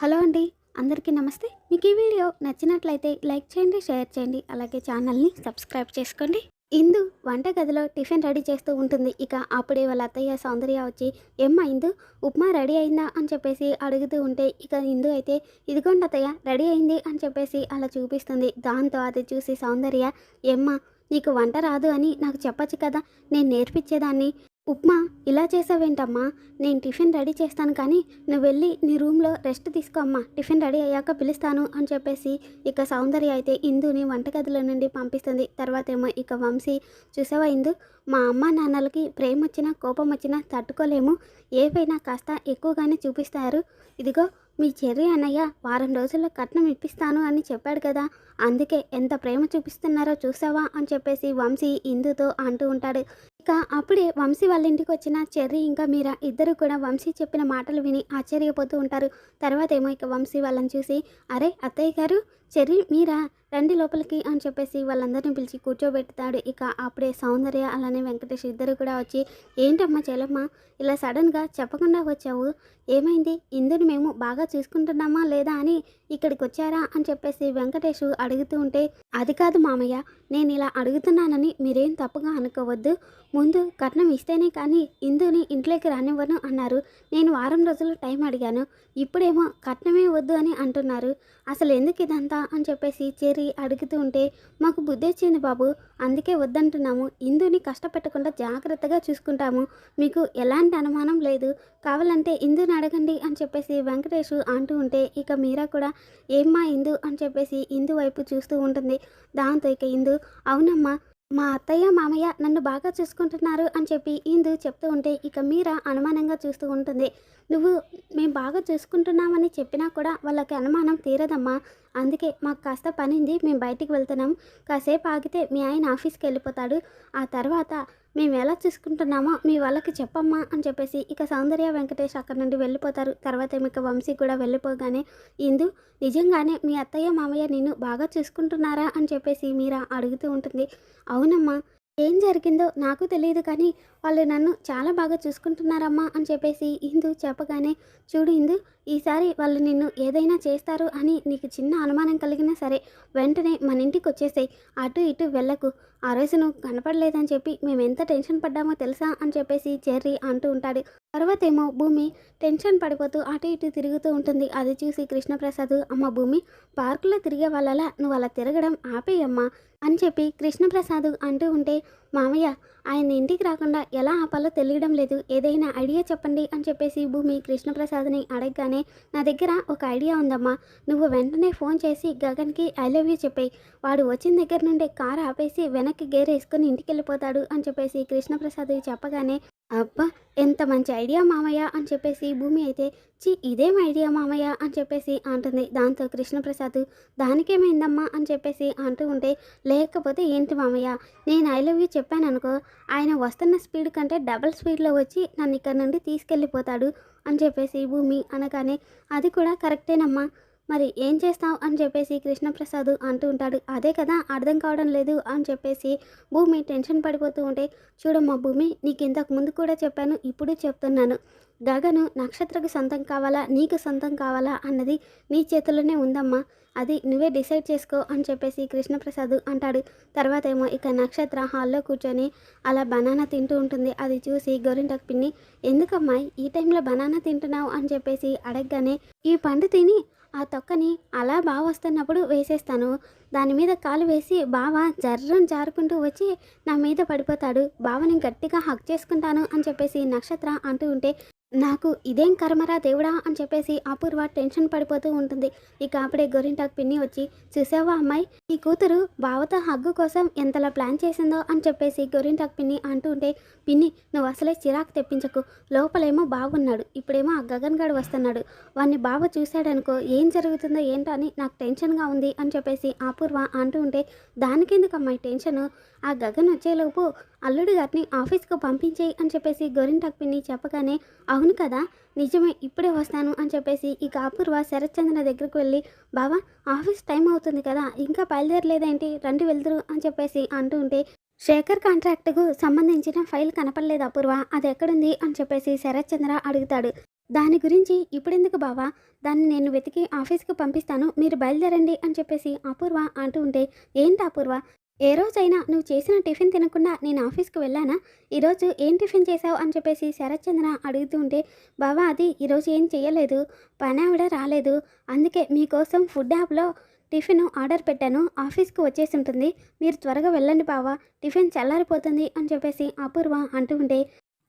Hello అండి అందరికీ నమస్తే. మీకు ఈ వీడియో నచ్చినట్లయితే లైక్ చేయండి షేర్ చేయండి అలాగే ఛానల్ని సబ్స్క్రైబ్ చేసుకోండి. ఇందు వంటగదిలో టిఫిన్ రెడీ చేస్తూ ఉంటుంది. ఇక అప్పుడే వాళ్ళ అత్తయ్య సౌందర్య వచ్చి ఏమ్మా ఇందు ఉప్మా రెడీ అయిందా? అని చెప్పేసి అడుగుతూ ఉంటే ఇక ఇందు అయితే ఇదిగోండి అత్తయ్య రెడీ అయింది అని చెప్పేసి అలా చూపిస్తుంది. దాంతో అది చూసి సౌందర్య ఏమ్మా నీకు వంట రాదు అని నాకు చెప్పచ్చు కదా? నేను నేర్పించేదాన్ని. ఉప్మా ఇలా చేసావేంటమ్మా? నేను టిఫిన్ రెడీ చేస్తాను కానీ నువ్వు వెళ్ళి నీ రూమ్లో రెస్ట్ తీసుకో అమ్మా. టిఫిన్ రెడీ అయ్యాక పిలుస్తాను అని చెప్పేసి ఇక సౌందర్య అయితే ఇందుని వంటగదిలో నుండి పంపిస్తుంది. తర్వాత ఏమో ఇక వంశీ చూసావా ఇందు? మా అమ్మ నాన్నలకి ప్రేమ వచ్చినా కోపం వచ్చినా తట్టుకోలేము. ఏవైనా కాస్త ఎక్కువగానే చూపిస్తారు. ఇదిగో మీ చెర్రి అన్నయ్య వారం రోజుల్లో కట్నం ఇప్పిస్తాను అని చెప్పాడు కదా. అందుకే ఎంత ప్రేమ చూపిస్తున్నారో చూసావా అని చెప్పేసి వంశీ ఇందుతో అంటూ ఉంటాడు. ఇక అప్పుడే వంశీ వాళ్ళ ఇంటికి వచ్చిన చెర్రీ ఇంకా మీరా ఇద్దరు కూడా వంశీ చెప్పిన మాటలు విని ఆశ్చర్యపోతూ ఉంటారు. తర్వాత ఏమో ఇక వంశీ వాళ్ళని చూసి అరే అత్తయ్య గారు చెర్రీ మీరా? రండి లోపలికి అని చెప్పేసి వాళ్ళందరిని పిలిచి కూర్చోబెడతాడు. ఇక అప్పుడే సౌందర్య అలానే వెంకటేష్ ఇద్దరు కూడా వచ్చి ఏంటమ్మా చెలమ్మా ఇలా సడన్గా చెప్పకుండా వచ్చావు? ఏమైంది? ఇందుని మేము బాగా చూసుకుంటున్నామా లేదా అని ఇక్కడికి వచ్చారా? అని చెప్పేసి వెంకటేష్ అడుగుతూ ఉంటే అది కాదు మామయ్య నేను ఇలా అడుగుతున్నానని మీరేం తప్పుగా అనుకోవద్దు. ముందు కట్నం ఇస్తేనే కానీ ఇందుని ఇంట్లోకి రానివ్వను అన్నారు. నేను వారం రోజులు టైం అడిగాను. ఇప్పుడేమో కట్నమే వద్దు అని అంటున్నారు. అసలు ఎందుకు ఇదంతా? అని చెప్పేసి చేరి అడుగుతూ ఉంటే మాకు బుద్ధి వచ్చింది బాబు అందుకే వద్దంటున్నాము. ఇందుని కష్టపెట్టకుండా జాగ్రత్తగా చూసుకుంటాము. మీకు ఎలాంటి అనుమానం లేదు. కావాలంటే ఇందుని అడగండి అని చెప్పేసి వెంకటేష్ అంటూ ఉంటే ఇక మీరా కూడా ఏమ్మా ఇందు అని చెప్పేసి ఇందు వైపు చూస్తూ ఉంటుంది. దాంతో ఇక ఇందు అవునమ్మా మా అత్తయ్య మామయ్య నన్ను బాగా చూసుకుంటున్నారు అని చెప్పి ఇందు చెప్తూ ఉంటే ఇక మీరా అనుమానంగా చూస్తూ ఉంటుంది. నువ్వు మేము బాగా చూసుకుంటున్నామని చెప్పినా కూడా వాళ్ళకి అనుమానం తీరదమ్మా. అందుకే మాకు కాస్త పనింది మేము బయటికి వెళ్తున్నాం. కాసేపు ఆగితే మీ ఆయన ఆఫీస్కి వెళ్ళిపోతాడు. ఆ తర్వాత మేము ఎలా చూసుకుంటున్నామో మీ వాళ్ళకి చెప్పమ్మా అని చెప్పేసి ఇక సౌందర్య వెంకటేష్ అక్కడ నుండి వెళ్ళిపోతారు. తర్వాత ఇక వంశీ కూడా వెళ్ళిపోగానే ఇందు నిజంగానే మీ అత్తయ్య మామయ్య నిన్ను బాగా చూసుకుంటున్నారా? అని చెప్పేసి మీరా అడుగుతూ ఉంటుంది. అవునమ్మా ఏం జరిగిందో నాకు తెలియదు కానీ వాళ్ళు నన్ను చాలా బాగా చూసుకుంటున్నారమ్మా అని చెప్పేసి ఇందు చెప్పగానే చూడు ఇందు ఈసారి వాళ్ళు నిన్ను ఏదైనా చేస్తారు అని నీకు చిన్న అనుమానం కలిగినా సరే వెంటనే మన ఇంటికి వచ్చేసాయి. అటు ఇటు వెళ్ళకు. ఆ రోజు నువ్వు కనపడలేదని చెప్పి మేము ఎంత టెన్షన్ పడ్డామో తెలుసా? అని చెప్పేసి చెర్రీ అంటూ ఉంటాడు. తర్వాత ఏమో భూమి టెన్షన్ పడిపోతూ అటు ఇటు తిరుగుతూ ఉంటుంది. అది చూసి కృష్ణప్రసాద్ అమ్మ భూమి పార్కులో తిరిగే వాళ్ళలా నువ్వు అలా తిరగడం ఆపేయమ్మా అని చెప్పి కృష్ణప్రసాద్ అంటూ ఉంటే మామయ్య ఆయన ఇంటికి రాకుండా ఎలా ఆపాలో తెలియడం లేదు. ఏదైనా ఐడియా చెప్పండి అని చెప్పేసి భూమి కృష్ణప్రసాద్ని అడగగానే నా దగ్గర ఒక ఐడియా ఉందమ్మా. నువ్వు వెంటనే ఫోన్ చేసి గగన్కి ఐ లవ్ యూ చెప్పాయి. వాడు వచ్చిన దగ్గర నుండే కారు ఆపేసి వెనక్కి గేర్ వేసుకొని ఇంటికి వెళ్ళిపోతాడు అని చెప్పేసి కృష్ణప్రసాద్ చెప్పగానే అబ్బా ఎంత మంచి ఐడియా మామయ్య అని చెప్పేసి భూమి అయితే చి ఇదేం ఐడియా మామయ్య అని చెప్పేసి అంటుంది. దాంతో కృష్ణప్రసాద్ దానికేమైందమ్మా? అని చెప్పేసి అంటూ ఉంటే లేకపోతే ఏంటి మామయ్య? నేను ఐ లవ్ యూ చెప్పాను అనుకో ఆయన వస్తున్న స్పీడ్ కంటే డబల్ స్పీడ్లో వచ్చి నన్ను ఇక్కడ నుండి తీసుకెళ్ళిపోతాడు అని చెప్పేసి భూమి అనగానే అది కూడా కరెక్టేనమ్మా. మరి ఏం చేస్తావు అని చెప్పేసి కృష్ణప్రసాద్ అంటూ ఉంటాడు. అదే కదా అర్థం కావడం లేదు అని చెప్పేసి భూమి టెన్షన్ పడిపోతూ ఉంటే చూడమ్మా భూమి నీకు ఇంతకు ముందు కూడా చెప్పాను ఇప్పుడు చెప్తున్నాను. గగను నక్షత్రకు సొంతం కావాలా నీకు సొంతం కావాలా అన్నది నీ చేతిలోనే ఉందమ్మా. అది నువ్వే డిసైడ్ చేసుకో అని చెప్పేసి కృష్ణప్రసాద్ అంటాడు. తర్వాత ఏమో ఇక నక్షత్ర హాల్లో కూర్చొని అలా బనానా తింటూ ఉంటుంది. అది చూసి గోరింటకు పిన్ని ఎందుకమ్మా ఈ టైంలో బనానా తింటున్నావు అని చెప్పేసి అడగగానే ఈ పండు తిని ఆ తొక్కని అలా బాగా వస్తున్నప్పుడు వేసేస్తాను. దాని మీద కాలు వేసి బావ జర్రం జారుకుంటూ వచ్చి నా మీద పడిపోతాడు. బావని గట్టిగా హక్ చేసుకుంటాను అని చెప్పేసి నక్షత్ర అంటూ ఉంటే నాకు ఇదేం కర్మరా దేవుడా అని చెప్పేసి అపూర్వ టెన్షన్ పడిపోతూ ఉంటుంది. ఇక అప్పుడే గోరింటాకు పిన్ని వచ్చి చూసావా అమ్మాయి? ఈ కూతురు బావతో హగ్గు కోసం ఎంతలా ప్లాన్ చేసిందో అని చెప్పేసి గోరింటాకు పిన్ని అంటూ ఉంటే పిన్ని నువ్వు అసలే చిరాకు తెప్పించకు. లోపలేమో బాగున్నాడు ఇప్పుడేమో ఆ గగన్ గడు వస్తున్నాడు. వాడిని బావ చూశాడనుకో ఏం జరుగుతుందో ఏంటో అని నాకు టెన్షన్గా ఉంది అని చెప్పేసి అపూర్వ అంటూ ఉంటే దానికెందుకు అమ్మాయి టెన్షన్? ఆ గగన్ వచ్చేలోపు అల్లుడు గారిని ఆఫీస్కు పంపించేయి అని చెప్పేసి గోరింటాకు పిన్ని చెప్పగానే అవును కదా నిజమే ఇప్పుడే వస్తాను అని చెప్పేసి ఇక అపూర్వ శరత్చంద్ర దగ్గరకు వెళ్ళి బావా ఆఫీస్ టైం అవుతుంది కదా ఇంకా బయలుదేరలేదేంటి రండి వెళ్తురు అని చెప్పేసి అంటూ ఉంటే శేఖర్ కాంట్రాక్ట్కు సంబంధించిన ఫైల్ కనపడలేదు అపూర్వ అది ఎక్కడుంది అని చెప్పేసి శరత్చంద్ర అడుగుతాడు. దాని గురించి ఇప్పుడెందుకు బావా దాన్ని నేను వెతికి ఆఫీస్కి పంపిస్తాను మీరు బయలుదేరండి అని చెప్పేసి అపూర్వ అంటూ ఉంటే ఏంటి అపూర్వ ఏ రోజైనా నువ్వు చేసిన టిఫిన్ తినకుండా నేను ఆఫీస్కి వెళ్ళానా? ఈరోజు ఏం టిఫిన్ చేసావు అని చెప్పేసి శరత్చంద్ర అడుగుతూ ఉంటే బావా అది ఈరోజు ఏం చేయలేదు పని ఆవిడ రాలేదు. అందుకే మీకోసం ఫుడ్ యాప్లో టిఫిన్ ఆర్డర్ పెట్టాను. ఆఫీస్కి వచ్చేసి ఉంటుంది. మీరు త్వరగా వెళ్ళండి బావా. టిఫిన్ చల్లారిపోతుంది అని చెప్పేసి అపూర్వ అంటూ ఉంటే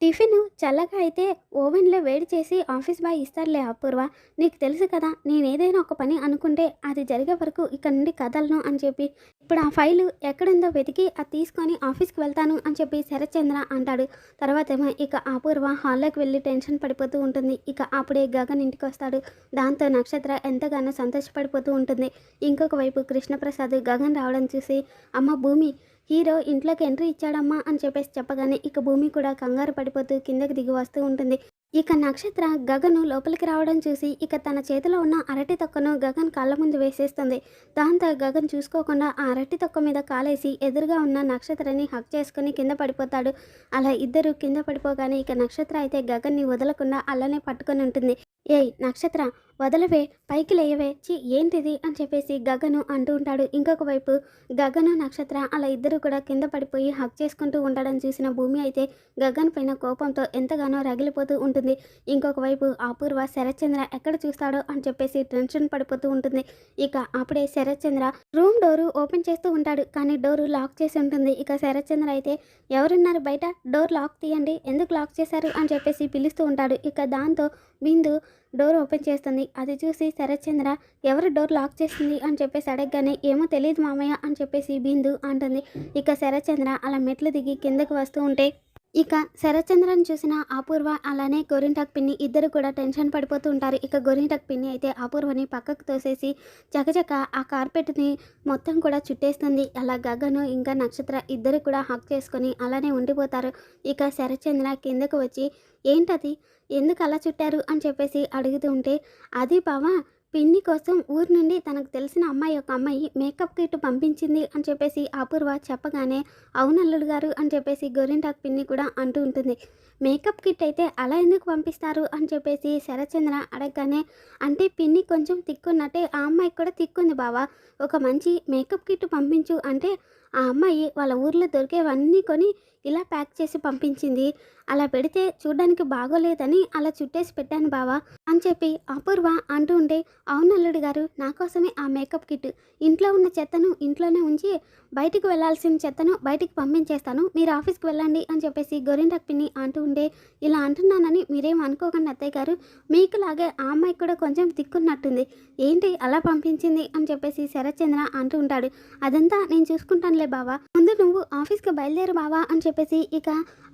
టిఫిన్ చల్లగా అయితే ఓవెన్లో వేడి చేసి ఆఫీస్ బాయ్ ఇస్తారులే అపూర్వ. నీకు తెలుసు కదా నేను ఏదైనా ఒక పని అనుకుంటే అది జరిగే వరకు ఇక్కడ నుండి కదలను అని చెప్పి ఇప్పుడు ఆ ఫైలు ఎక్కడుందో వెతికి అది తీసుకొని ఆఫీస్కి వెళ్తాను అని చెప్పి శరత్చంద్ర అంటాడు. తర్వాత ఏమో ఇక అపూర్వ హాల్లోకి వెళ్ళి టెన్షన్ పడిపోతూ ఉంటుంది. ఇక అప్పుడే గగన్ ఇంటికి వస్తాడు. దాంతో నక్షత్ర ఎంతగానో సంతోషపడిపోతూ ఉంటుంది. ఇంకొక వైపు కృష్ణప్రసాద్ గగన్ రావడం చూసి అమ్మ భూమి హీరో ఇంట్లోకి ఎంట్రీ ఇచ్చాడమ్మా అని చెప్పేసి చెప్పగానే ఇక భూమి కూడా కంగారు పడిపోతూ కిందకి దిగి వస్తూ ఉంటుంది. ఇక నక్షత్ర గగను లోపలికి రావడం చూసి ఇక తన చేతిలో ఉన్న అరటి తొక్కను గగన్ కాళ్ళ ముందు వేసేస్తుంది. దాంతో గగన్ చూసుకోకుండా ఆ అరటి తొక్క మీద కాలేసి ఎదురుగా ఉన్న నక్షత్రని హక్ చేసుకుని కింద పడిపోతాడు. అలా ఇద్దరు కింద పడిపోగానే ఇక నక్షత్ర అయితే గగన్ని వదలకుండా అలానే పట్టుకొని ఉంటుంది. ఏయ్ నక్షత్ర వదలవే పైకి లేయవే చి ఏంటిది? అని చెప్పేసి గగను అంటూ ఉంటాడు. ఇంకొక వైపు గగను నక్షత్ర అలా ఇద్దరు కూడా కింద పడిపోయి హక్ చేసుకుంటూ ఉండడం చూసిన భూమి అయితే గగన్ పైన కోపంతో ఎంతగానో రగిలిపోతూ ఉంటుంది. ఇంకొక వైపు అపూర్వ శరత్చంద్ర ఎక్కడ చూస్తాడో అని చెప్పేసి టెన్షన్ పడిపోతూ ఉంటుంది. ఇక అప్పుడే శరత్చంద్ర రూమ్ డోరు ఓపెన్ చేస్తూ ఉంటాడు. కానీ డోరు లాక్ చేసి ఉంటుంది. ఇక శరత్చంద్ర అయితే ఎవరున్నారు బయట? డోర్ లాక్ తీయండి. ఎందుకు లాక్ చేశారు? అని చెప్పేసి పిలుస్తూ ఉంటాడు. ఇక దాంతో బిందు డోర్ ఓపెన్ చేస్తుంది. అది చూసి శరత్చంద్ర ఎవరు డోర్ లాక్ చేస్తుంది అని చెప్పేసి అడగగానే ఏమో తెలియదు మామయ్య అని చెప్పేసి బిందు అంటుంది. ఇక శరత్చంద్ర అలా మెట్లు దిగి కిందకు వస్తూ ఉంటే ఇక శరత్చంద్రని చూసిన అపూర్వ అలానే గోరింటాక్ పిన్ని ఇద్దరు కూడా టెన్షన్ పడిపోతూ ఉంటారు. ఇక గోరింటాక్ పిన్ని అయితే అపూర్వని పక్కకు తోసేసి చకచక ఆ కార్పెట్ని మొత్తం కూడా చుట్టేస్తుంది. అలా గగను ఇంకా నక్షత్ర ఇద్దరు కూడా హక్ చేసుకొని అలానే ఉండిపోతారు. ఇక శరత్చంద్ర కిందకు వచ్చి ఏంటది? ఎందుకు అలా చుట్టారు? అని చెప్పేసి అడుగుతూ ఉంటే అది బావా పిన్ని కోసం ఊరు నుండి తనకు తెలిసిన అమ్మాయి ఒక అమ్మాయి మేకప్ కిట్ పంపించింది అని చెప్పేసి అపూర్వ చెప్పగానే అవునల్లుడు గారు అని చెప్పేసి గోరింటాక్ పిన్ని కూడా అంటూ ఉంటుంది. మేకప్ కిట్ అయితే అలా ఎందుకు పంపిస్తారు అని చెప్పేసి శరచంద్ర అడగగానే అంటే పిన్ని కొంచెం తిక్కున్నట్టే ఆ అమ్మాయికి కూడా తిక్కుంది బావా. ఒక మంచి మేకప్ కిట్ పంపించు అంటే ఆ అమ్మాయి వాళ్ళ ఊర్లో దొరికేవన్నీ కొని ఇలా ప్యాక్ చేసి పంపించింది. అలా పెడితే చూడడానికి బాగోలేదని అలా చుట్టేసి పెట్టాను బావా అని చెప్పి అపూర్వ అంటూ ఉంటే అవును గారు నా కోసమే ఆ మేకప్ కిట్. ఇంట్లో ఉన్న చెత్తను ఇంట్లోనే ఉంచి బయటికి వెళ్ళాల్సిన చెత్తను బయటికి పంపించేస్తాను. మీరు ఆఫీస్కి వెళ్ళండి అని చెప్పేసి గోరింటాక్ పిన్ని అంటూ ఉండే. ఇలా అంటున్నానని మీరేం అనుకోకండి అత్తయ్య గారు. మీకులాగే ఆ అమ్మాయి కూడా కొంచెం తిక్కున్నట్టుంది ఏంటి అలా పంపించింది అని చెప్పేసి శరత్చంద్ర అంటూ ఉంటాడు. అదంతా నేను చూసుకుంటానులే బావా. ముందు నువ్వు ఆఫీస్కి బయలుదేరు బావా అని చెప్పేసి ఇక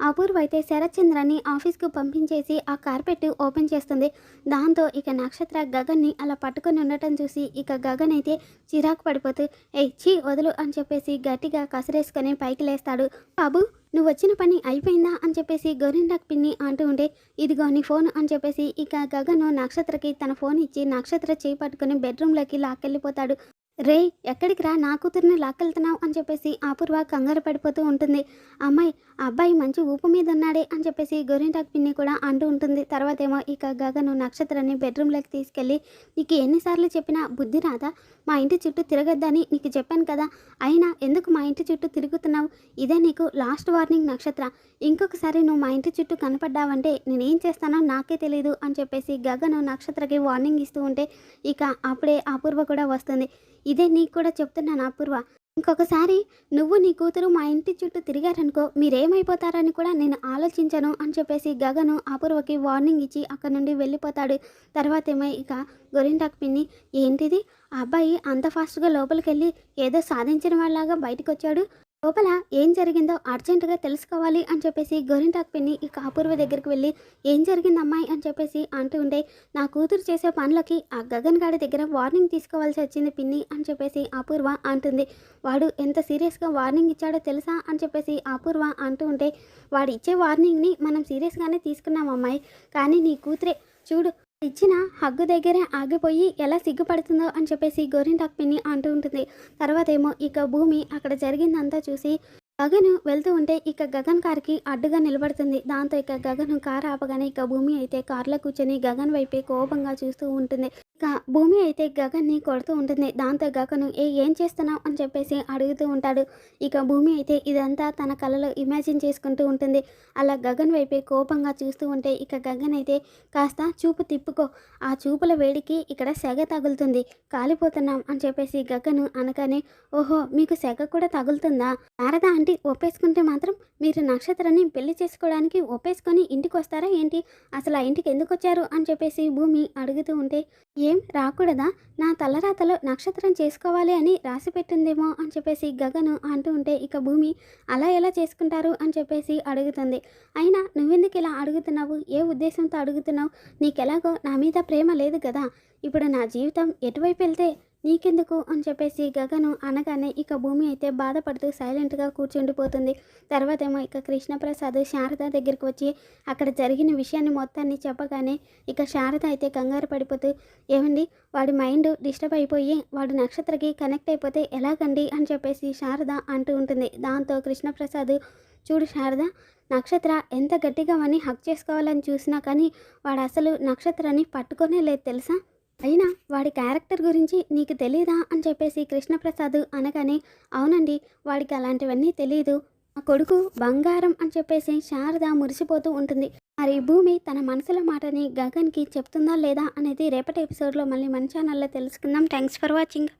అపూర్వ అయితే శరత్చంద్రని ఆఫీస్కు పంపించేసి ఆ కార్పెట్ ఓపెన్ చేస్తుంది. దాంతో ఇక నక్షత్ర గగన్ని అలా పట్టుకొని ఉండటం చూసి ఇక గగన్ అయితే చిరాకు పడిపోతూ ఎచ్చి చీ వదులు అని చెప్పేసి గట్టిగా కసిరేసుకొని పైకి లేస్తాడు. బాబు నువ్వు వచ్చిన పని అయిపోయిందా అని చెప్పేసి గోరింటాక్ పిన్ని అంటూ ఉంటే ఇదిగో నీ ఫోన్ అని చెప్పేసి ఇక గగను నక్షత్రకి తన ఫోన్ ఇచ్చి నక్షత్ర చేయి పట్టుకొని బెడ్రూమ్లోకి లాక్కెళ్ళిపోతాడు. రే ఎక్కడికి రా? నా కూతుర్ని లాక్కెళ్తున్నావు అని చెప్పేసి అపూర్వ కంగారు పడిపోతూ ఉంటుంది. అమ్మాయి అబ్బాయి మంచి ఊపు మీద ఉన్నాడే అని చెప్పేసి గోరింటాక్ పిన్ని కూడా అంటూ ఉంటుంది. తర్వాత ఏమో ఇక గగను నక్షత్రాన్ని బెడ్రూమ్లోకి తీసుకెళ్ళి నీకు ఎన్నిసార్లు చెప్పినా బుద్ధి రాదా? మా ఇంటి చుట్టూ తిరగద్దని నీకు చెప్పాను కదా. అయినా ఎందుకు మా ఇంటి చుట్టూ తిరుగుతున్నావు? ఇదే నీకు లాస్ట్ వార్నింగ్ నక్షత్ర. ఇంకొకసారి నువ్వు మా ఇంటి చుట్టూ కనపడ్డావంటే నేనేం చేస్తానో నాకే తెలియదు అని చెప్పేసి గగను నక్షత్రకి వార్నింగ్ ఇస్తూ ఉంటే ఇక అప్పుడే అపూర్వ కూడా వస్తుంది. ఇదే నీకు కూడా చెప్తున్నాను అపూర్వ. ఇంకొకసారి నువ్వు నీ కూతురు మా ఇంటి చుట్టూ తిరిగారనుకో మీరేమైపోతారని కూడా నేను ఆలోచించను అని చెప్పేసి గగను అపూర్వకి వార్నింగ్ ఇచ్చి అక్కడ నుండి వెళ్ళిపోతాడు. తర్వాత ఏమో ఇక గొరింటాక్ పిన్ని ఏంటిది? ఆ అబ్బాయి అంత ఫాస్ట్గా లోపలికి వెళ్ళి ఏదో సాధించిన వాళ్ళలాగా బయటకు వచ్చాడు లోపల ఏం జరిగిందో అర్జెంటుగా తెలుసుకోవాలి అని చెప్పేసి గోరింటాక్ పిన్ని ఇక అపూర్వ దగ్గరికి వెళ్ళి ఏం జరిగింది అమ్మాయి అని చెప్పేసి అంటూ ఉండే నా కూతురు చేసే పనులకి ఆ గగన్ గాడి దగ్గర వార్నింగ్ తీసుకోవాల్సి వచ్చింది పిన్ని అని చెప్పేసి అపూర్వ అంటుంది. వాడు ఎంత సీరియస్గా వార్నింగ్ ఇచ్చాడో తెలుసా? అని చెప్పేసి అపూర్వ అంటూ ఉంటే వాడు ఇచ్చే వార్నింగ్ని మనం సీరియస్గానే తీసుకున్నాం అమ్మాయి కానీ నీ కూతురే చూడు ఇచ్చిన హగ్గు దగ్గరే ఆగిపోయి ఎలా సిగ్గుపడుతుందో అని చెప్పేసి గోరింటాక్ పిన్ని అంటూ ఉంటుంది. తర్వాత ఏమో ఇక భూమి అక్కడ జరిగిందంతా చూసి గగన్ వెళ్తూ ఉంటే ఇక గగన్ కార్కి అడ్డుగా నిలబడుతుంది. దాంతో ఇక గగన్ కారు ఆపగానే ఇక భూమి అయితే కారులో కూర్చొని గగన్ వైపే కోపంగా చూస్తూ ఉంటుంది. ఇక భూమి అయితే గగన్ని కొడుతూ ఉంటుంది. దాంతో గగను ఏ ఏం చేస్తున్నావు? అని చెప్పేసి అడుగుతూ ఉంటాడు. ఇక భూమి అయితే ఇదంతా తన కలలో ఇమాజిన్ చేసుకుంటూ ఉంటుంది. అలా గగన్ వైపే కోపంగా చూస్తూ ఉంటే ఇక గగన్ అయితే కాస్త చూపు తిప్పుకో. ఆ చూపుల వేడికి ఇక్కడ సెగ తగులుతుంది. కాలిపోతున్నాం అని చెప్పేసి గగను అనగానే ఓహో మీకు సెగ కూడా తగులుతుందా? శారద ఆంటీ ఒప్పేసుకుంటే మాత్రం మీరు నక్షత్రాన్ని పెళ్ళి చేసుకోవడానికి ఒప్పేసుకొని ఇంటికి వస్తారా ఏంటి? అసలు ఆ ఇంటికి ఎందుకు వచ్చారు అని చెప్పేసి భూమి అడుగుతూ ఉంటే ఏం రాకూడదా? నా తలరాతలో నక్షత్రం చేసుకోవాలి అని రాసి పెట్టిందేమో అని చెప్పేసి గగను అంటూ ఉంటే ఇక భూమి అలా ఎలా చేసుకుంటారు అని చెప్పేసి అడుగుతుంది. అయినా నువ్వెందుకు ఇలా అడుగుతున్నావు? ఏ ఉద్దేశంతో అడుగుతున్నావు? నీకెలాగో నా మీద ప్రేమ లేదు కదా. ఇప్పుడు నా జీవితం ఎటువైపు వెళ్తే నీకెందుకు అని చెప్పేసి గగను అనగానే ఇక భూమి అయితే బాధపడుతూ సైలెంట్గా కూర్చుండిపోతుంది. తర్వాత ఏమో ఇక కృష్ణప్రసాద్ శారద దగ్గరికి వచ్చి అక్కడ జరిగిన విషయాన్ని మొత్తాన్ని చెప్పగానే ఇక శారద అయితే కంగారు పడిపోతూ ఏమండి వాడి మైండ్ డిస్టర్బ్ అయిపోయి వాడు నక్షత్రకి కనెక్ట్ అయిపోతే ఎలాగండి? అని చెప్పేసి శారద అంటూ ఉంటుంది. దాంతో కృష్ణప్రసాద్ చూడు శారద నక్షత్ర ఎంత గట్టిగా వాడిని హక్ చేసుకోవాలని చూసినా కానీ వాడు అసలు నక్షత్రాన్ని పట్టుకోనే లేదు తెలుసా? అయినా వాడి క్యారెక్టర్ గురించి నీకు తెలియదా అని చెప్పేసి కృష్ణప్రసాద్ అనగానే అవునండి వాడికి అలాంటివన్నీ తెలియదు ఆ కొడుకు బంగారం అని చెప్పేసి శారద మురిసిపోతూ ఉంటుంది. మరి భూమి తన మనసులో మాటని గగన్కి చెప్తుందా లేదా అనేది రేపటి ఎపిసోడ్లో మళ్ళీ మన ఛానల్లో తెలుసుకుందాం. Thanks for watching.